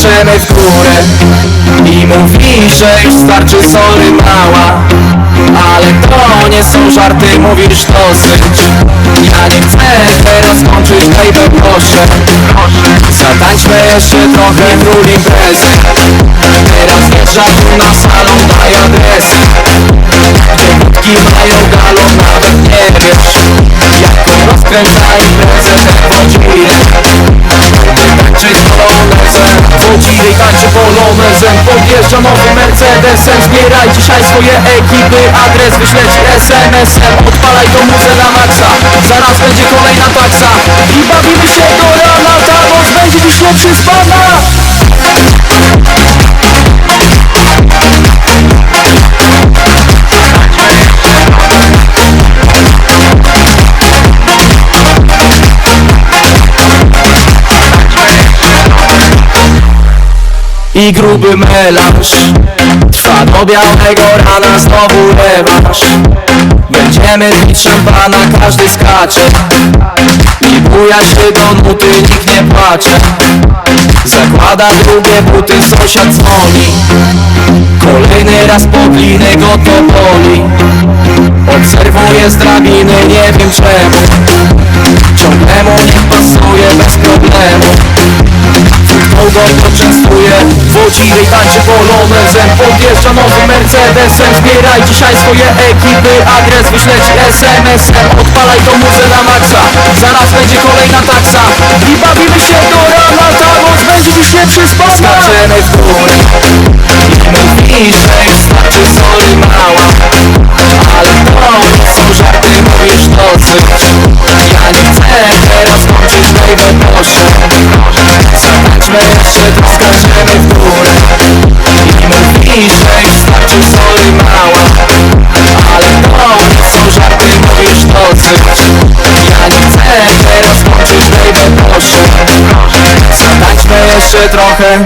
skaczemy w górę I mówisz, że już starczy sorry mała. Ale to nie są żarty, mówisz dosyć. Ja nie chcę teraz kończyć, baby proszę. Zatańczmy jeszcze trochę król imprezy. Teraz wjeżdża tu na salon, daj adresy. Gdzie budki mają galon, nawet nie wiesz. Jaką rozkręca imprezę ten polonezem Podjeżdża nowy Mercedesem Zbieraj dzisiaj swoje ekipy. Adres wyślę ci SMS-em Odpalaj to muzę na maksa. Zaraz będzie kolejna taksa. I bawimy się do rana Ta noc będzie dziś nieprzespana i gruby melanż Trwa do białego rana znowu rewanż Będziemy pić szampana, każdy skacze. I buja się do nuty, nikt nie płacze. Zakłada drugie buty, sąsiad dzwoni. Kolejny raz podlinę go to boli. Obserwuję z drabiny, nie wiem czemu. Ciągle mu nie pasuje bez problemu. Długo poczęstuje Wodzirej tańczy polonezem Podjeżdża nowy Mercedesem. Zbieraj dzisiaj swoje ekipy. Adres wyślę ci SMS-em Odpalaj to muzę na maksa. Zaraz będzie kolejna taksa. I bawimy się do rana Ta noc będzie dziś nieprzespana Skaczemy w górę I mówisz, że już starczy sorry mała. Ale to nie są żarty, mówisz dosyć Ja nie chcę teraz kończyć, baby proszę Zatańczmy jeszcze górę Już starczy sorry mała Ale to są żarty, mówisz dosyć Ja nie chcę teraz kończyć, baby proszę Zatańczmy jeszcze trochę